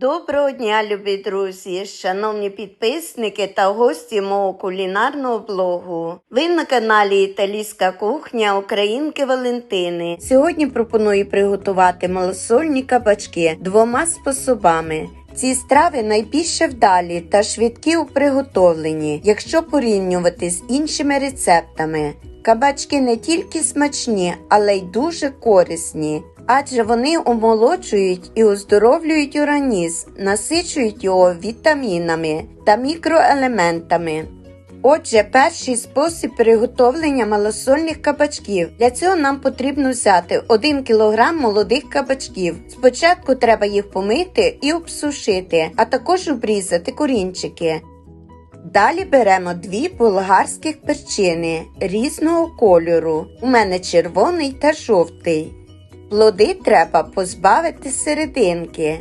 Доброго дня, любі друзі, шановні підписники та гості мого кулінарного блогу. Ви на каналі Італійська кухня Українки Валентини. Сьогодні пропоную приготувати малосольні кабачки двома способами. Ці страви найбільше вдалі та швидкі у приготовленні, якщо порівнювати з іншими рецептами. Кабачки не тільки смачні, але й дуже корисні, адже вони омолоджують і оздоровлюють організм, насичують його вітамінами та мікроелементами. Отже, перший спосіб приготовлення малосольних кабачків. Для цього нам потрібно взяти 1 кг молодих кабачків. Спочатку треба їх помити і обсушити, а також обрізати корінчики. Далі беремо дві болгарських перчини різного кольору. У мене червоний та жовтий. Плоди треба позбавити серединки.